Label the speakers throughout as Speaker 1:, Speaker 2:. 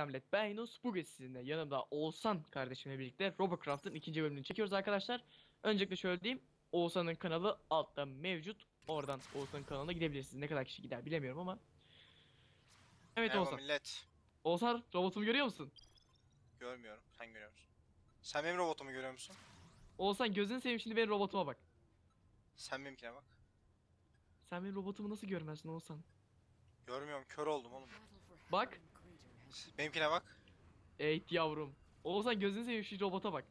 Speaker 1: selam Let ben Yunus. Bugün sizinle yanımda Oğuzhan kardeşimle birlikte Robocraft'ın ikinci bölümünü çekiyoruz arkadaşlar. Öncelikle şöyle diyeyim. Oğuzhan'ın kanalı altta mevcut. Oradan Oğuzhan'ın kanalına gidebilirsiniz. Ne kadar kişi gider bilemiyorum ama. Evet
Speaker 2: Merhaba
Speaker 1: Oğuzhan.
Speaker 2: millet.
Speaker 1: Oğuzhan robotumu görüyor musun?
Speaker 2: Görmüyorum. Sen görüyor musun? Sen benim robotumu görüyor musun?
Speaker 1: Oğuzhan gözünü seveyim şimdi benim robotuma bak.
Speaker 2: Sen benimkine bak.
Speaker 1: Sen benim robotumu nasıl görmezsin Oğuzhan?
Speaker 2: Görmüyorum. Kör oldum oğlum.
Speaker 1: Bak.
Speaker 2: Benimkine bak.
Speaker 1: Eğit yavrum. Oğuzhan gözünü seveyim şu robota bak.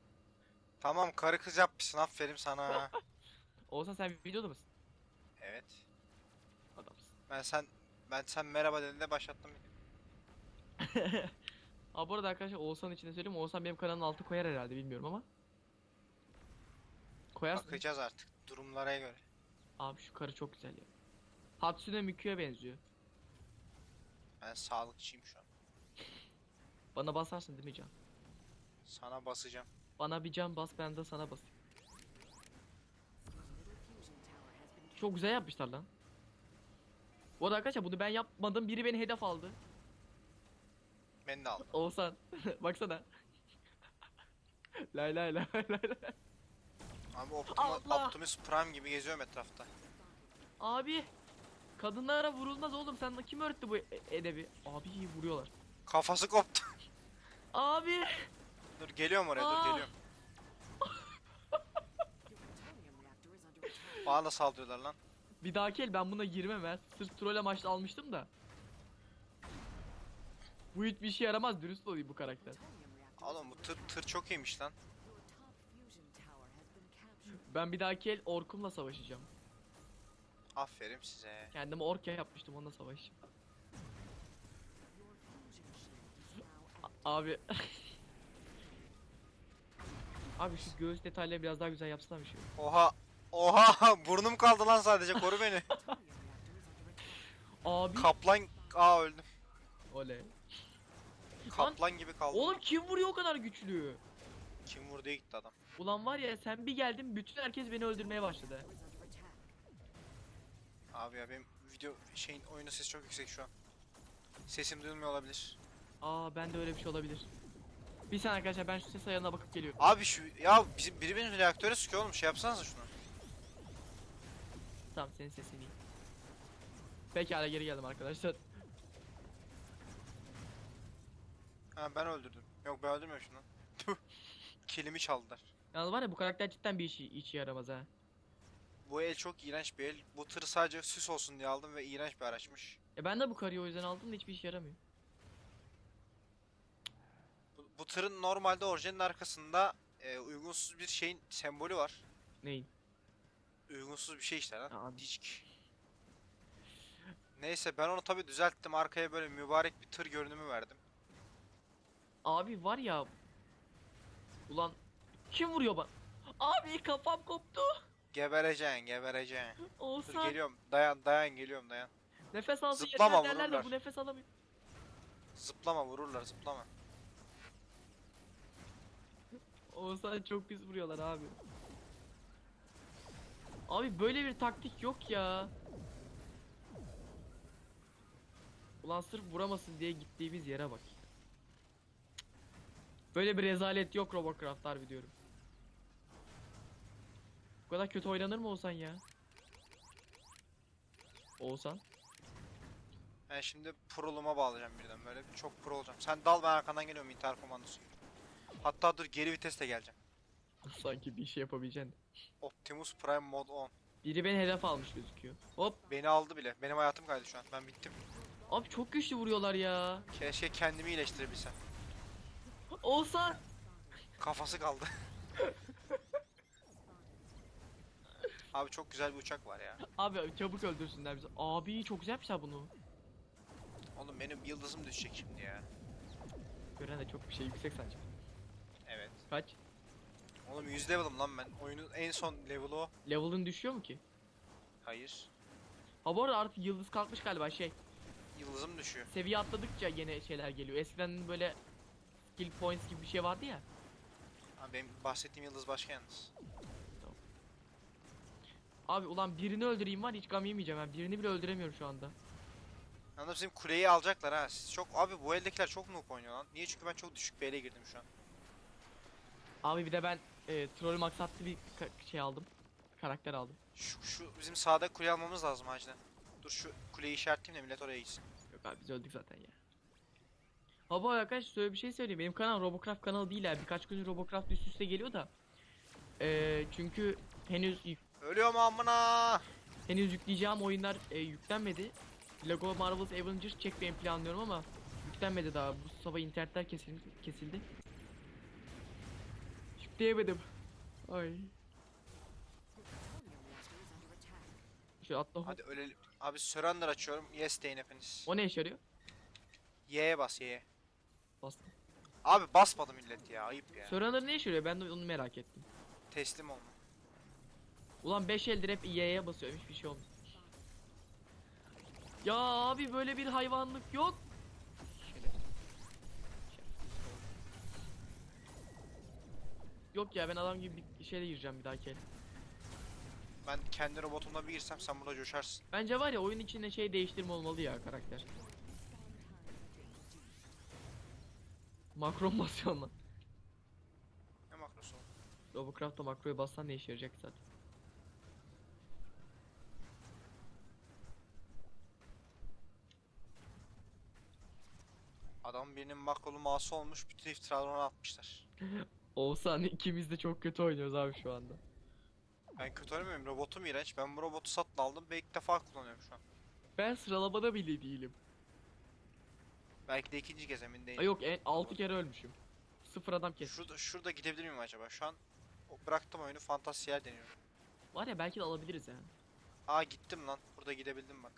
Speaker 2: Tamam karı kız yapmışsın. Aferin sana.
Speaker 1: Oğuzhan sen videoda mısın?
Speaker 2: evet.
Speaker 1: Adamsın.
Speaker 2: Ben sen ben sen merhaba dediğinde başlattım.
Speaker 1: Abi bu arada arkadaşlar Oğuzhan için de söyleyeyim. Oğuzhan benim kanalın altı koyar herhalde bilmiyorum ama. Koyarsın.
Speaker 2: Bakacağız artık durumlara göre.
Speaker 1: Abi şu karı çok güzel ya. Hatsune Miku'ya benziyor.
Speaker 2: Ben sağlıkçıyım şu an.
Speaker 1: Bana basarsın değil mi can?
Speaker 2: Sana basacağım.
Speaker 1: Bana bir can bas ben de sana basayım. Çok güzel yapmışlar lan. Bu arada arkadaşlar bunu ben yapmadım. Biri beni hedef aldı.
Speaker 2: Beni de al.
Speaker 1: Oğuzhan baksana. lay lay lay lay lay.
Speaker 2: Abi Optimus,
Speaker 1: Allah!
Speaker 2: Optimus Prime gibi geziyorum etrafta.
Speaker 1: Abi. Kadınlara vurulmaz oğlum. Sen kim öğretti bu e- edebi? Abi vuruyorlar.
Speaker 2: Kafası koptu.
Speaker 1: Abi.
Speaker 2: dur geliyorum oraya
Speaker 1: Aa!
Speaker 2: dur geliyorum. Bana da saldırıyorlar lan.
Speaker 1: Bir dahaki el ben buna girmem ben. Sırf troll amaçlı almıştım da. Bu hiçbir işe yaramaz dürüst olayım bu karakter.
Speaker 2: Oğlum bu tır, tır çok iyiymiş lan.
Speaker 1: Ben bir dahaki el orkumla savaşacağım.
Speaker 2: Aferin size.
Speaker 1: Kendime ork yapmıştım onunla savaşacağım. Abi. Abi şu göğüs detayları biraz daha güzel yapsana bir şey.
Speaker 2: Oha. Oha burnum kaldı lan sadece koru beni.
Speaker 1: Abi.
Speaker 2: Kaplan aa öldüm.
Speaker 1: Oley.
Speaker 2: Kaplan gibi kaldım.
Speaker 1: Oğlum kim vuruyor o kadar güçlü?
Speaker 2: Kim vurdu gitti adam.
Speaker 1: Ulan var ya sen bir geldin bütün herkes beni öldürmeye başladı.
Speaker 2: Abi ya benim video şeyin oyunu sesi çok yüksek şu an. Sesim duyulmuyor olabilir.
Speaker 1: Aa ben de öyle bir şey olabilir. Bir saniye arkadaşlar ben şu ses ayarına bakıp geliyorum.
Speaker 2: Abi şu ya bizim biri benim reaktöre sıkıyor oğlum şey yapsanıza şunu.
Speaker 1: Tamam senin sesin iyi. Pekala geri geldim arkadaşlar.
Speaker 2: Ha ben öldürdüm. Yok ben öldürmemişim lan. Tüh. Kilimi çaldılar.
Speaker 1: Yalnız var ya bu karakter cidden bir işi, işe yaramaz ha.
Speaker 2: Bu el çok iğrenç bir el. Bu tır sadece süs olsun diye aldım ve iğrenç bir araçmış.
Speaker 1: E ben de bu karıyı o yüzden aldım da hiçbir işe yaramıyor.
Speaker 2: Bu, tırın normalde orijinin arkasında e, uygunsuz bir şeyin sembolü var.
Speaker 1: Neyin?
Speaker 2: Uygunsuz bir şey işte lan.
Speaker 1: Abi.
Speaker 2: Disk. Neyse ben onu tabi düzelttim. Arkaya böyle mübarek bir tır görünümü verdim.
Speaker 1: Abi var ya. Ulan kim vuruyor bana? Abi kafam koptu.
Speaker 2: Gebereceksin, gebereceksin. Dur
Speaker 1: Olsan
Speaker 2: geliyorum. Dayan, dayan geliyorum dayan.
Speaker 1: nefes alsın
Speaker 2: Zıplama,
Speaker 1: derler de
Speaker 2: vururlar.
Speaker 1: bu nefes alamıyor.
Speaker 2: Zıplama vururlar, zıplama.
Speaker 1: Olsan çok pis vuruyorlar abi. Abi böyle bir taktik yok ya. Ulan sırf vuramasın diye gittiğimiz yere bak. Böyle bir rezalet yok Robocraft harbi diyorum. Bu kadar kötü oynanır mı Oğuzhan ya? Oğuzhan?
Speaker 2: Ben şimdi proluma bağlayacağım birden böyle. Çok pro olacağım. Sen dal ben arkandan geliyorum intihar komandosu. Hatta dur geri vitesle geleceğim.
Speaker 1: Sanki bir şey yapabileceksin.
Speaker 2: Optimus Prime Mod 10.
Speaker 1: Biri beni hedef almış gözüküyor. Hop.
Speaker 2: Beni aldı bile. Benim hayatım kaydı şu an. Ben bittim.
Speaker 1: Abi çok güçlü vuruyorlar ya.
Speaker 2: Keşke kendimi iyileştirebilsem.
Speaker 1: Oğuzhan!
Speaker 2: Kafası kaldı. Abi çok güzel bir uçak var ya.
Speaker 1: Abi çabuk öldürsünler bizi. Abi çok güzel yapmışlar bunu.
Speaker 2: Oğlum benim yıldızım düşecek şimdi ya.
Speaker 1: Gören de çok bir şey yüksek sanki. Kaç?
Speaker 2: Oğlum 100 level'ım lan ben. Oyunun en son level'ı o.
Speaker 1: Level'ın düşüyor mu ki?
Speaker 2: Hayır.
Speaker 1: Ha bu arada artık yıldız kalkmış galiba şey.
Speaker 2: Yıldızım düşüyor.
Speaker 1: Seviye atladıkça yeni şeyler geliyor. Eskiden böyle skill points gibi bir şey vardı ya.
Speaker 2: Abi benim bahsettiğim yıldız başka yalnız.
Speaker 1: Abi ulan birini öldüreyim var hiç gam yemeyeceğim ben. Birini bile öldüremiyorum şu anda.
Speaker 2: Anladım bizim kuleyi alacaklar ha. Siz çok abi bu eldekiler çok noob oynuyor lan. Niye? Çünkü ben çok düşük bir ele girdim şu an.
Speaker 1: Abi bir de ben e, troll maksatlı bir şey aldım. Karakter aldım.
Speaker 2: Şu, şu bizim sağda kuleyi almamız lazım acilen. Dur şu kuleyi işaretleyeyim de millet oraya gitsin.
Speaker 1: Yok abi biz öldük zaten ya. Baba arkadaş şöyle bir şey söyleyeyim. Benim kanal Robocraft kanalı değil ya. Birkaç gün Robocraft üst üste geliyor da. Eee çünkü henüz
Speaker 2: Ölüyorum amına.
Speaker 1: henüz yükleyeceğim oyunlar e, yüklenmedi. Lego Marvel's Avengers çekmeyi planlıyorum ama yüklenmedi daha. Bu sabah internetler kesildi. kesildi. Yükleyemedim. Ay. Şöyle atla.
Speaker 2: Hadi ölelim. Abi surrender açıyorum. Yes deyin hepiniz.
Speaker 1: O ne işe yarıyor?
Speaker 2: Y'ye bas Y'ye.
Speaker 1: Bastım.
Speaker 2: Abi basmadı millet ya. Ayıp ya.
Speaker 1: Surrender ne işe yarıyor? Ben de onu merak ettim.
Speaker 2: Teslim olma.
Speaker 1: Ulan 5 eldir hep Y'ye basıyorum hiçbir şey olmuyor. Ya abi böyle bir hayvanlık yok. Yok ya ben adam gibi bir şeyle gireceğim bir dahaki el.
Speaker 2: Ben kendi robotumla bir girsem sen burada coşarsın.
Speaker 1: Bence var ya oyun içinde şey değiştirme olmalı ya karakter. Makro basıyor lan.
Speaker 2: Ne makrosu?
Speaker 1: Robocraft'ta makroya bassan ne işe yarayacak zaten.
Speaker 2: Adam birinin makrolu mouse'u olmuş. Bütün iftiraları ona atmışlar.
Speaker 1: Oğuzhan ikimiz de çok kötü oynuyoruz abi şu anda.
Speaker 2: Ben kötü oynamıyorum. Robotum iğrenç. Ben bu robotu satın aldım ve ilk defa kullanıyorum şu an.
Speaker 1: Ben sıralamada bile değilim.
Speaker 2: Belki de ikinci kez emin değilim.
Speaker 1: Ay yok en 6 kere ölmüşüm. Sıfır adam kes.
Speaker 2: Şurada, şurada gidebilir miyim acaba? Şu an o- bıraktım oyunu fantasiyer deniyorum.
Speaker 1: Var ya belki de alabiliriz yani.
Speaker 2: Aa gittim lan. Burada gidebildim bak.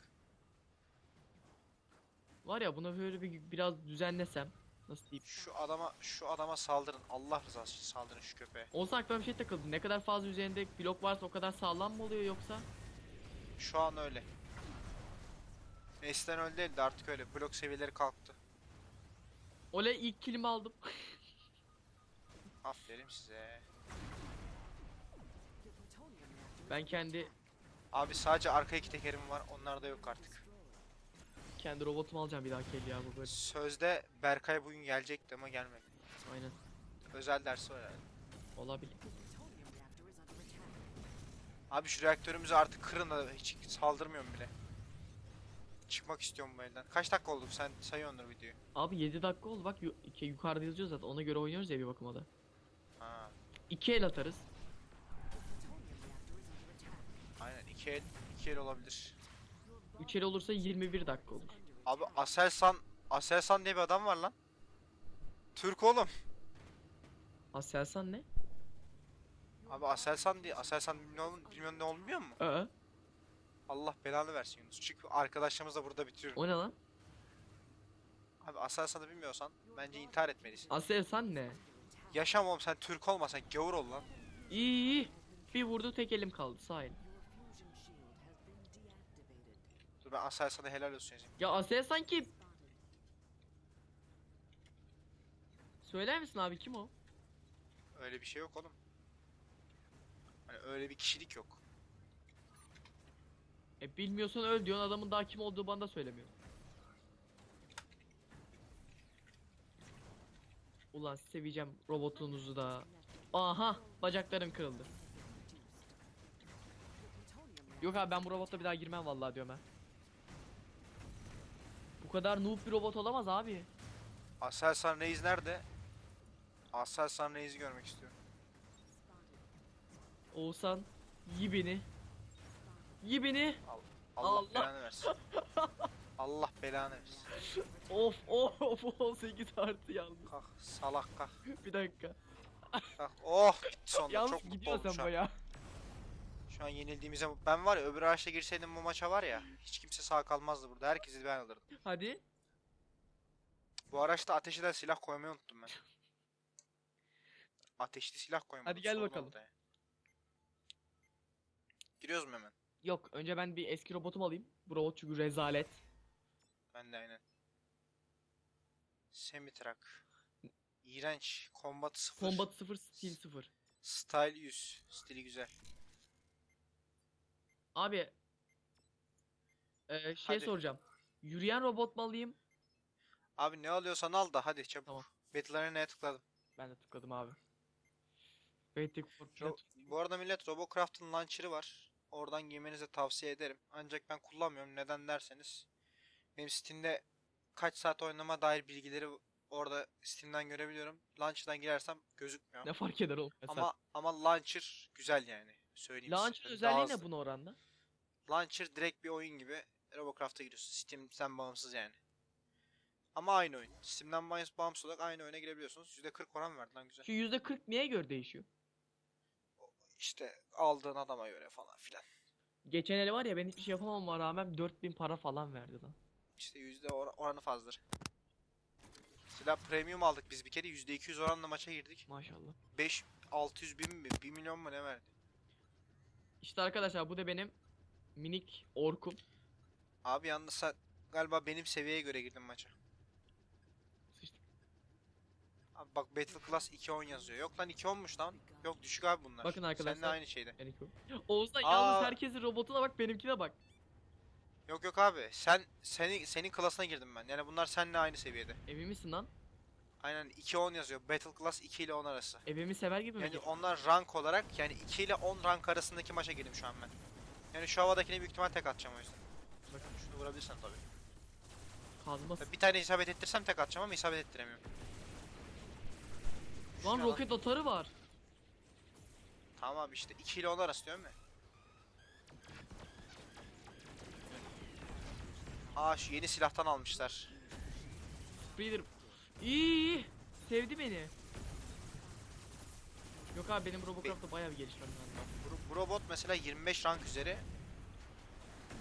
Speaker 1: Var ya buna böyle bir biraz düzenlesem. Nasıl diyeyim?
Speaker 2: Şu adama şu adama saldırın. Allah rızası için saldırın şu köpeğe.
Speaker 1: Olsa aklıma bir şey takıldı. Ne kadar fazla üzerinde blok varsa o kadar sağlam mı oluyor yoksa?
Speaker 2: Şu an öyle. Eskiden öyle değildi artık öyle. Blok seviyeleri kalktı.
Speaker 1: Oley ilk kilimi aldım.
Speaker 2: Aferin size.
Speaker 1: ben kendi
Speaker 2: Abi sadece arka iki tekerim var. Onlar da yok artık.
Speaker 1: Kendi robotumu alacağım bir dahaki el ya bu böyle.
Speaker 2: Sözde Berkay bugün gelecekti ama gelmedi.
Speaker 1: Aynen.
Speaker 2: Özel dersi var herhalde.
Speaker 1: Olabilir.
Speaker 2: Abi şu reaktörümüzü artık kırın da hiç saldırmıyorum bile. Çıkmak istiyorum bu elden. Kaç dakika oldu sen sayıyordur videoyu.
Speaker 1: Abi 7 dakika oldu bak yu- iki, yukarıda yazıyor zaten ona göre oynuyoruz ya bir bakıma da.
Speaker 2: Ha,
Speaker 1: 2 el atarız.
Speaker 2: aynen iki el, iki el olabilir.
Speaker 1: 3 el olursa 21 dakika olur.
Speaker 2: Abi Aselsan, Aselsan diye bir adam var lan. Türk oğlum.
Speaker 1: Aselsan ne?
Speaker 2: Abi Aselsan diye, Aselsan bilmiyorum, bilmiyorum ne olmuyor mu?
Speaker 1: Aa,
Speaker 2: Allah belanı versin Yunus. Çünkü arkadaşlarımız da burada bitiriyor.
Speaker 1: o ne lan?
Speaker 2: Abi Aselsan'ı bilmiyorsan bence intihar etmelisin.
Speaker 1: Aselsan ne?
Speaker 2: Yaşam oğlum sen Türk olmasan gavur ol lan.
Speaker 1: İyi iyi. Bir vurdu tek elim kaldı sağ elim.
Speaker 2: Dur ben Aselsan'a helal olsun yazayım.
Speaker 1: Ya Aselsan kim? Söyler misin abi kim o?
Speaker 2: Öyle bir şey yok oğlum. Hani öyle bir kişilik yok.
Speaker 1: E bilmiyorsan öl diyorsun adamın daha kim olduğu bana da söylemiyor. Ulan seveceğim robotunuzu da. Aha bacaklarım kırıldı. Yok abi ben bu robotla bir daha girmem vallahi diyorum ben. Bu kadar noob bir robot olamaz abi.
Speaker 2: Aselsan Reis nerede? Aselsan Reis'i görmek istiyorum.
Speaker 1: Oğuzhan yi beni. Yi beni.
Speaker 2: Allah,
Speaker 1: Allah.
Speaker 2: belanı versin. Allah belanı versin.
Speaker 1: Of of of 18 artı yalnız.
Speaker 2: Kalk salak kalk.
Speaker 1: Bir dakika.
Speaker 2: kalk. Oh bitti sonunda
Speaker 1: Yalnız
Speaker 2: çok mutlu
Speaker 1: gidiyor
Speaker 2: oldum
Speaker 1: sen
Speaker 2: şu an. Şu an yenildiğimize ben var ya öbür araçla girseydim bu maça var ya hiç kimse sağ kalmazdı burada. Herkesi ben alırdım.
Speaker 1: Hadi.
Speaker 2: Bu araçta ateş eden silah koymayı unuttum ben. Ateşli silah koymadım.
Speaker 1: Hadi gel
Speaker 2: sorun
Speaker 1: bakalım.
Speaker 2: oldu. Giriyoruz mu hemen?
Speaker 1: Yok önce ben bir eski robotumu alayım. Bu robot çünkü rezalet.
Speaker 2: Ben de aynen. Semitrak. İğrenç. Combat 0.
Speaker 1: Combat 0 Steel 0.
Speaker 2: Style 100. Stili güzel.
Speaker 1: Abi. Eee şey
Speaker 2: Hadi.
Speaker 1: soracağım. Yürüyen robot mu alayım?
Speaker 2: Abi ne alıyorsan al da hadi çabuk.
Speaker 1: Tamam.
Speaker 2: Battle Arena'ya tıkladım.
Speaker 1: Ben de tıkladım abi. Waiting for
Speaker 2: Ro- bu arada millet Robocraft'ın launcher'ı var. Oradan giymenizi tavsiye ederim. Ancak ben kullanmıyorum. Neden derseniz. Benim Steam'de kaç saat oynama dair bilgileri orada Steam'den görebiliyorum. Launcher'dan girersem gözükmüyor.
Speaker 1: Ne fark eder oğlum?
Speaker 2: Ama ama launcher güzel yani. Söyleyeyim size.
Speaker 1: Launcher
Speaker 2: Böyle
Speaker 1: özelliği
Speaker 2: daha
Speaker 1: ne buna oranda?
Speaker 2: Launcher direkt bir oyun gibi Robocraft'a giriyorsun. Steam'den bağımsız yani. Ama aynı oyun. Steam'den bağımsız bağımsız olarak aynı oyuna girebiliyorsunuz. %40 oran verdi lan güzel.
Speaker 1: Şu %40 neye göre değişiyor?
Speaker 2: İşte aldığın adama göre falan filan.
Speaker 1: Geçen ele var ya ben hiçbir şey yapamama rağmen 4000 para falan verdi lan.
Speaker 2: İşte yüzde or- oranı fazladır. Mesela premium aldık biz bir kere yüzde 200 oranla maça girdik.
Speaker 1: Maşallah.
Speaker 2: 5 600 bin mi 1 milyon mu ne verdi?
Speaker 1: İşte arkadaşlar bu da benim minik orkum.
Speaker 2: Abi yalnız sen galiba benim seviyeye göre girdin maça.
Speaker 1: Sıçtık.
Speaker 2: Abi bak Battle Class 2.10 yazıyor. Yok lan 2.10'muş lan. Yok düşük abi bunlar.
Speaker 1: Bakın arkadaşlar.
Speaker 2: Seninle aynı şeyde.
Speaker 1: Yani Oğuzhan
Speaker 2: Aa.
Speaker 1: yalnız herkesin robotuna bak benimkine bak.
Speaker 2: Yok yok abi. Sen seni senin klasına girdim ben. Yani bunlar seninle aynı seviyede.
Speaker 1: Emin misin lan?
Speaker 2: Aynen 2.10 yazıyor. Battle Class 2 ile 10 arası.
Speaker 1: Evimi sever gibi mi?
Speaker 2: Yani onlar rank olarak yani 2 ile 10 rank arasındaki maça girdim şu an ben. Yani şu havadakine büyük ihtimal tek atacağım o yüzden.
Speaker 1: Bakın
Speaker 2: Şunu vurabilirsen tabii.
Speaker 1: kazmaz.
Speaker 2: Tabii Bir tane isabet ettirsem tek atacağım ama isabet ettiremiyorum.
Speaker 1: Lan
Speaker 2: Şuna
Speaker 1: roket atarı var.
Speaker 2: Tamam abi işte 2 ile 10 arası diyorum ya. Aa şu yeni silahtan almışlar.
Speaker 1: Breeder. İyi iyi. Sevdi beni. Yok abi benim Robocraft'ta bayağı bir gelişmem lazım.
Speaker 2: Bu, bu robot mesela 25 rank üzeri.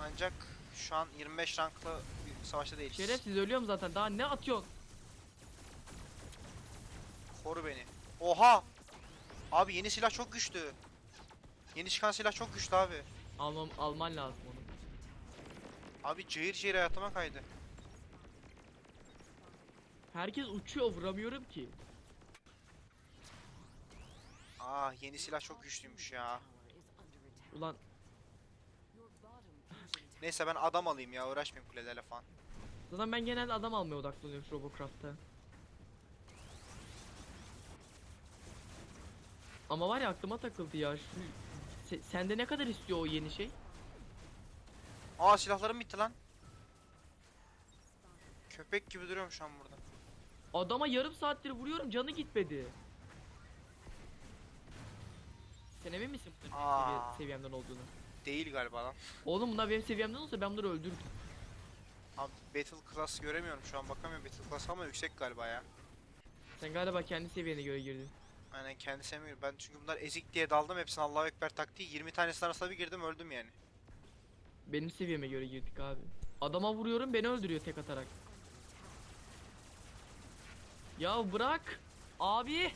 Speaker 2: Ancak şu an 25 ranklı bir savaşta değiliz.
Speaker 1: Şerefsiz ölüyorum zaten. Daha ne atıyorsun?
Speaker 2: Koru beni. Oha! Abi yeni silah çok güçlü. Yeni çıkan silah çok güçlü abi.
Speaker 1: Almam, alman lazım onu.
Speaker 2: Abi cayır cayır hayatıma kaydı.
Speaker 1: Herkes uçuyor vuramıyorum ki.
Speaker 2: Aa yeni silah çok güçlüymüş ya.
Speaker 1: Ulan
Speaker 2: Neyse ben adam alayım ya uğraşmayayım kulelerle falan.
Speaker 1: zaten ben genelde adam almaya odaklanıyorum Robocraft'ta. Ama var ya aklıma takıldı ya. Şu se- sende ne kadar istiyor o yeni şey?
Speaker 2: Aa silahlarım bitti lan. Köpek gibi duruyorum şu an burada.
Speaker 1: Adama yarım saattir vuruyorum canı gitmedi. Sen emin misin bu seviye-
Speaker 2: Aa.
Speaker 1: seviyemden olduğunu?
Speaker 2: Değil galiba lan.
Speaker 1: Oğlum bunlar benim seviyemden olsa ben bunları öldürürüm.
Speaker 2: Abi Battle Class göremiyorum şu an bakamıyorum Battle Class ama yüksek galiba ya.
Speaker 1: Sen galiba kendi seviyene göre girdin.
Speaker 2: Aynen kendi sevmiyorum. Ben çünkü bunlar ezik diye daldım hepsine Allahu Ekber taktiği 20 tanesinin arasına bir girdim öldüm yani.
Speaker 1: Benim seviyeme göre girdik abi. Adama vuruyorum beni öldürüyor tek atarak. Ya bırak. Abi.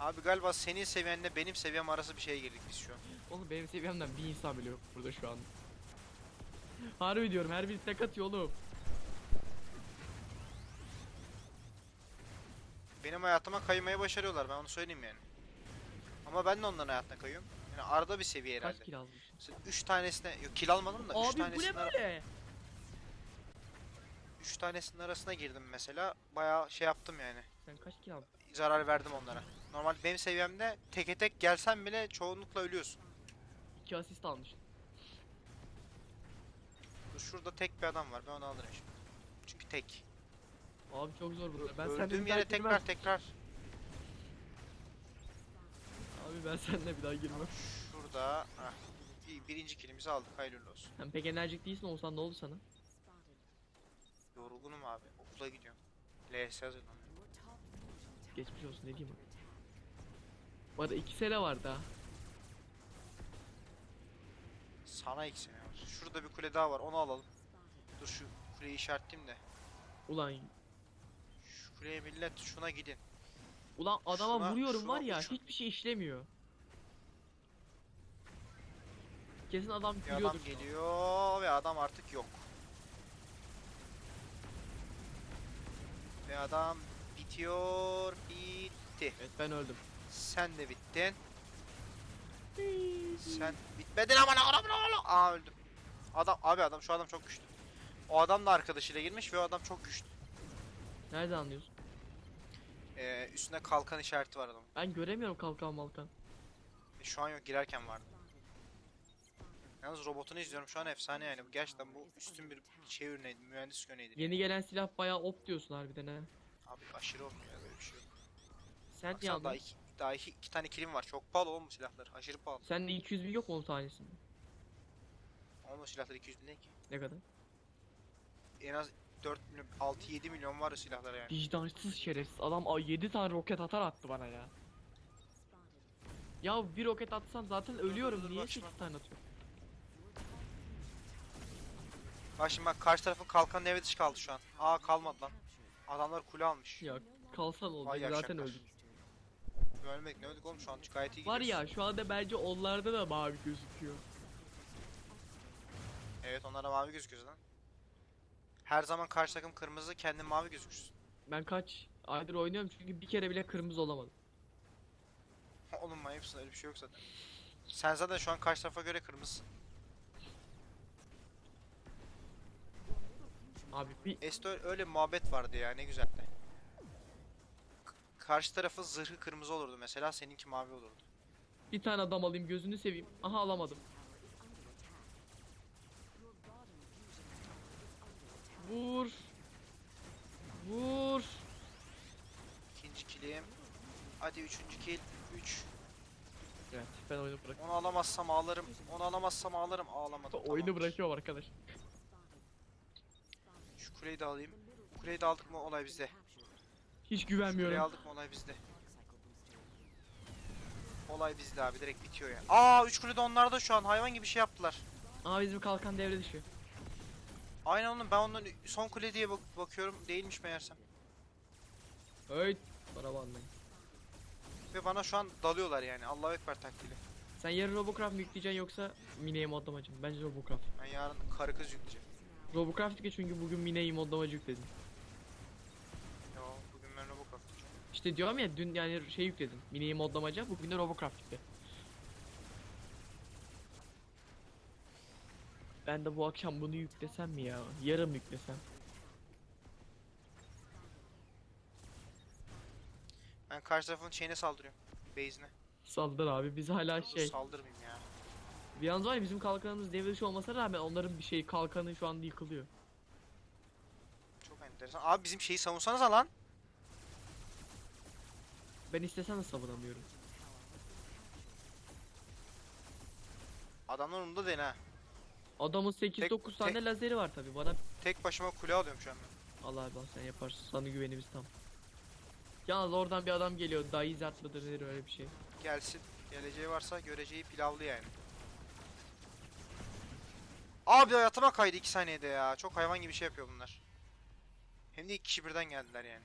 Speaker 2: Abi galiba senin seviyenle benim seviyem arası bir şeye girdik biz şu an.
Speaker 1: Oğlum benim seviyemden bir insan bile yok burada şu an. Harbi diyorum her biri tek atıyor oğlum.
Speaker 2: Benim hayatıma kaymayı başarıyorlar ben onu söyleyeyim yani. Ama ben de onların hayatına kayıyorum. Yani arada bir seviye
Speaker 1: Kaç
Speaker 2: herhalde.
Speaker 1: kill almışsın?
Speaker 2: 3 tanesine yok kill almadım da 3
Speaker 1: Abi bu ne böyle?
Speaker 2: Üç tanesinin arasına girdim mesela. Bayağı şey yaptım yani.
Speaker 1: Sen kaç kill aldın?
Speaker 2: Zarar verdim onlara. Normal benim seviyemde teke tek gelsen bile çoğunlukla ölüyorsun.
Speaker 1: 2 asist almışsın.
Speaker 2: Dur şurada tek bir adam var ben onu alırım şimdi. Çünkü tek.
Speaker 1: Abi çok zor burada. Ben
Speaker 2: Öldüğüm
Speaker 1: bir
Speaker 2: yere
Speaker 1: daha girmem.
Speaker 2: tekrar tekrar.
Speaker 1: Abi ben seninle bir daha girmem.
Speaker 2: Şurada. Heh. Bir- Birinci kilimizi aldık hayırlı olsun.
Speaker 1: Sen pek enerjik değilsin olsan ne oldu sana?
Speaker 2: Abi. Okula gidiyorum. LS hazırlanıyorum.
Speaker 1: Geçmiş olsun ne diyeyim abi. Bu arada 2 sene var daha.
Speaker 2: Sana iki sene var. Şurada bir kule daha var onu alalım. Dur şu kuleyi işaretleyeyim de.
Speaker 1: Ulan
Speaker 2: Şu kuleye millet şuna gidin.
Speaker 1: ulan adama
Speaker 2: Şuna-
Speaker 1: vuruyorum
Speaker 2: şuna
Speaker 1: var ya
Speaker 2: uçun.
Speaker 1: hiçbir şey işlemiyor. Kesin adam
Speaker 2: Bir
Speaker 1: gülüyordur.
Speaker 2: adam geliyor ve adam artık yok. Adam bitiyor, bitti.
Speaker 1: Evet ben öldüm.
Speaker 2: Sen de bittin. Sen bitmedin ama ne oğlum ne oğlum? Aa öldüm. Adam abi adam şu adam çok güçlü. O adam da arkadaşıyla girmiş ve o adam çok güçlü.
Speaker 1: Nereden anlıyorsun?
Speaker 2: Ee, üstünde kalkan işareti var adamın.
Speaker 1: Ben göremiyorum kalkan malkan.
Speaker 2: E, Şu an yok girerken vardı. Yalnız robotunu izliyorum şu an efsane yani. Bu Gerçekten bu üstün bir şey örneğiydi, mühendis örneğiydi.
Speaker 1: Yeni gelen silah bayağı op diyorsun harbiden ha.
Speaker 2: Abi aşırı olmuyor ya böyle bir şey yok.
Speaker 1: Sen
Speaker 2: Baksana daha
Speaker 1: aldın?
Speaker 2: iki, daha iki, iki tane kilim var. Çok pahalı oğlum bu silahlar. Aşırı pahalı.
Speaker 1: Sende 200 bin yok mu 10 tanesi?
Speaker 2: Oğlum o silahlar 200 bin ne ki?
Speaker 1: Ne kadar?
Speaker 2: En az 4 milyon, 6-7 milyon var o silahlar yani.
Speaker 1: Vicdansız şerefsiz. Adam 7 tane roket atar attı bana ya. Ya bir roket atsam zaten ölüyorum. Niye
Speaker 2: bak
Speaker 1: 8
Speaker 2: şimdi.
Speaker 1: tane atıyor?
Speaker 2: Bak şimdi bak karşı tarafın kalkanı devre dışı kaldı şu an. Aa kalmadı lan. Adamlar kule almış.
Speaker 1: Ya kalsan
Speaker 2: Vay
Speaker 1: olacak zaten
Speaker 2: yavşaklar.
Speaker 1: öldük.
Speaker 2: Ölmek ne öldük oğlum şu an gayet iyi
Speaker 1: Var
Speaker 2: gidiyoruz.
Speaker 1: ya şu anda bence onlarda da mavi gözüküyor.
Speaker 2: Evet onlara mavi gözüküyor lan. Her zaman karşı takım kırmızı kendi mavi gözükürsün.
Speaker 1: Ben kaç aydır oynuyorum çünkü bir kere bile kırmızı olamadım.
Speaker 2: Oğlum manyaksın öyle bir şey yok zaten. Sen zaten şu an karşı tarafa göre kırmızısın.
Speaker 1: Abi bir
Speaker 2: Esto öyle muhabbet vardı ya ne güzel de. K- Karşı tarafın zırhı kırmızı olurdu mesela seninki mavi olurdu.
Speaker 1: bir tane adam alayım gözünü seveyim. Aha alamadım. Vur. Vur.
Speaker 2: İkinci kilim. Hadi üçüncü kill. Üç.
Speaker 1: Evet ben oyunu bırak.
Speaker 2: Onu alamazsam ağlarım. Onu alamazsam ağlarım. Ağlamadım.
Speaker 1: Oyunu
Speaker 2: tamamdır.
Speaker 1: bırakıyorum arkadaş.
Speaker 2: Kuleyi de alayım. Kuleyi de aldık mı olay bizde.
Speaker 1: Hiç
Speaker 2: Şu kuleyi
Speaker 1: güvenmiyorum.
Speaker 2: aldık mı olay bizde. Olay bizde abi direkt bitiyor ya. Aa üç kule de onlarda şu an hayvan gibi şey yaptılar.
Speaker 1: Aa bizim kalkan devre dışı.
Speaker 2: Aynen oğlum ben onların son kule diye bak- bakıyorum değilmiş meğersem.
Speaker 1: Hey. Bana anlayın.
Speaker 2: Ve bana şu an dalıyorlar yani Allahu Ekber taktiğiyle.
Speaker 1: Sen yarın Robocraft mı yükleyeceksin yoksa Mine'yi modlamacı mı? Bence Robocraft.
Speaker 2: Ben yarın karı kız yükleyeceğim.
Speaker 1: Robocraft yükle çünkü bugün Mine'yi modlamacı yükledin.
Speaker 2: Yo bugün ben Robocraft yükleyeceğim.
Speaker 1: İşte diyorum ya dün yani şey yükledin. Mine'yi modlamaca bugün de Robocraft yükle. Ben de bu akşam bunu yüklesem mi ya? Yarın mı yüklesem?
Speaker 2: Ben karşı tarafın şeyine saldırıyorum. Base'ine.
Speaker 1: Saldır abi biz hala
Speaker 2: Dur,
Speaker 1: şey.
Speaker 2: Saldırmayayım ya.
Speaker 1: Yalnız var ya bizim kalkanımız dışı olmasına rağmen onların bir şey kalkanı şu anda yıkılıyor.
Speaker 2: Çok enteresan. Abi bizim şeyi savunsanıza lan.
Speaker 1: Ben istesem de savunamıyorum.
Speaker 2: Adamlar umurunda değil ha.
Speaker 1: Adamın 8-9
Speaker 2: Tek-
Speaker 1: tane
Speaker 2: tek-
Speaker 1: lazeri var tabi bana
Speaker 2: Tek başıma kule alıyorum şu an ben.
Speaker 1: Allah Allah sen yaparsın sana güvenimiz tam. Yalnız oradan bir adam geliyor dayı zartlıdır öyle bir şey.
Speaker 2: Gelsin. Geleceği varsa göreceği pilavlı yani. Abi hayatıma kaydı 2 saniyede ya. Çok hayvan gibi şey yapıyor bunlar. Hem de iki kişi birden geldiler yani.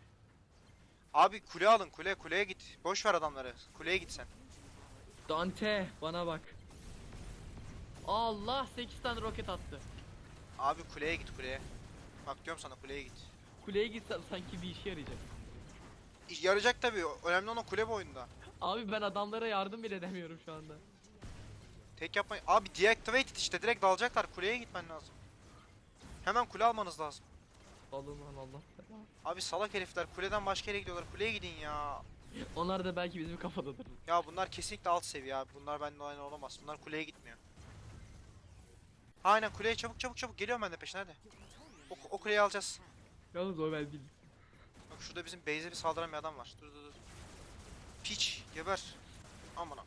Speaker 2: Abi kule alın kule kuleye git. Boş ver adamları. Kuleye git sen.
Speaker 1: Dante bana bak. Allah 8 tane roket attı.
Speaker 2: Abi kuleye git kuleye. Bak diyorum sana kuleye git.
Speaker 1: Kuleye gitsem sanki bir işe yarayacak.
Speaker 2: Yarayacak tabii. Önemli olan kule bu oyunda.
Speaker 1: Abi ben adamlara yardım bile edemiyorum şu anda.
Speaker 2: Tek yapmayın. Abi deactivate it işte direkt dalacaklar. Kuleye gitmen lazım. Hemen kule almanız lazım.
Speaker 1: Alın lan Allah.
Speaker 2: Abi salak herifler kuleden başka yere gidiyorlar. Kuleye gidin ya.
Speaker 1: Onlar da belki bizim kafadadır.
Speaker 2: Ya bunlar kesinlikle alt seviye abi. Bunlar bende aynı olamaz. Bunlar kuleye gitmiyor. Aynen kuleye çabuk çabuk çabuk. Geliyorum ben de peşine hadi. O, o kuleyi alacağız.
Speaker 1: Yalnız o ben değil.
Speaker 2: Bak şurada bizim base'e bir saldıran bir adam var. Dur dur dur. Piç geber. Amına.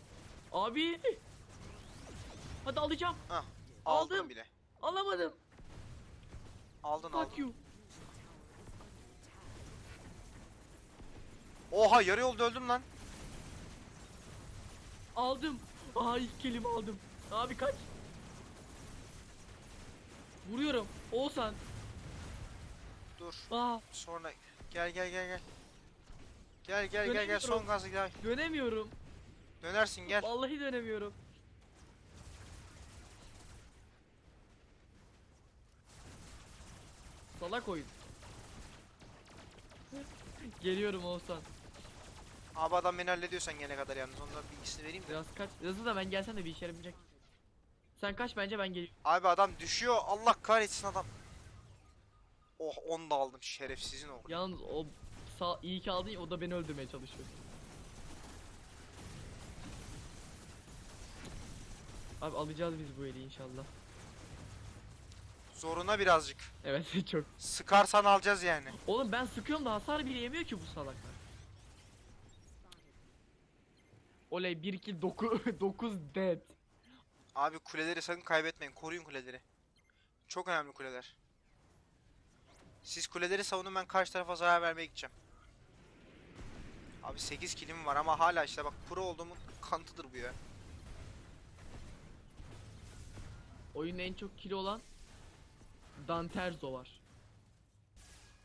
Speaker 1: Abi. Hadi alacağım.
Speaker 2: Aldın
Speaker 1: Aldım.
Speaker 2: bile.
Speaker 1: Alamadım.
Speaker 2: Aldın aldın.
Speaker 1: Fuck you.
Speaker 2: Oha yarı yolda öldüm lan.
Speaker 1: Aldım. Aa ilk kelime aldım. Abi kaç. Vuruyorum. Oğuzhan.
Speaker 2: Dur.
Speaker 1: Aa
Speaker 2: Sonra gel gel gel gel. Gel gel gel gel son gazı gel.
Speaker 1: dönemiyorum.
Speaker 2: Dönersin gel.
Speaker 1: Vallahi dönemiyorum. Salak oyun. Geliyorum Oğuzhan.
Speaker 2: Abi adam beni hallediyorsan gene kadar yalnız ondan bilgisini vereyim de.
Speaker 1: Biraz kaç. Hızlı da ben gelsem de bir işe yaramayacak. Sen kaç bence ben geliyorum.
Speaker 2: Abi adam düşüyor. Allah kahretsin adam. Oh 10 da aldım şerefsizin oğlu.
Speaker 1: Yalnız o sağ iyi ki aldın o da beni öldürmeye çalışıyor. Abi alacağız biz bu eli inşallah.
Speaker 2: Zoruna birazcık.
Speaker 1: Evet çok.
Speaker 2: Sıkarsan alacağız yani.
Speaker 1: Oğlum ben sıkıyorum da hasar bile yemiyor ki bu salaklar. Oley 1 kill 9 9 dead.
Speaker 2: Abi kuleleri sakın kaybetmeyin. Koruyun kuleleri. Çok önemli kuleler. Siz kuleleri savunun ben karşı tarafa zarar vermeye gideceğim. Abi 8 kilim var ama hala işte bak pro olduğumun kanıtıdır bu ya.
Speaker 1: Oyunun en çok kill olan Danterzo var.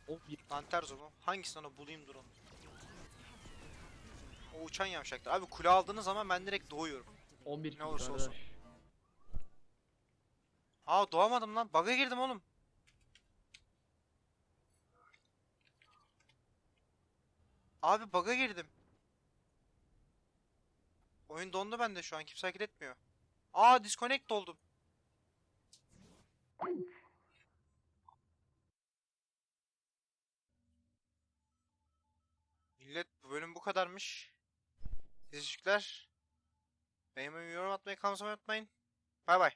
Speaker 1: O bir
Speaker 2: Lanterzo mu? Hangisini onu bulayım dur onu. O uçan yavşaktır. Abi kule aldığınız zaman ben direkt doğuyorum.
Speaker 1: 11
Speaker 2: Ne
Speaker 1: kill
Speaker 2: olursa
Speaker 1: arkadaş.
Speaker 2: olsun. Aa doğamadım lan. Bug'a girdim oğlum. Abi bug'a girdim. Oyun dondu bende şu an. Kimse hareket etmiyor. Aa disconnect oldum. Millet bu bölüm bu kadarmış. Teşekkürler. Beğenmeyi, yorum atmayı, kanal unutmayın. Bay bay.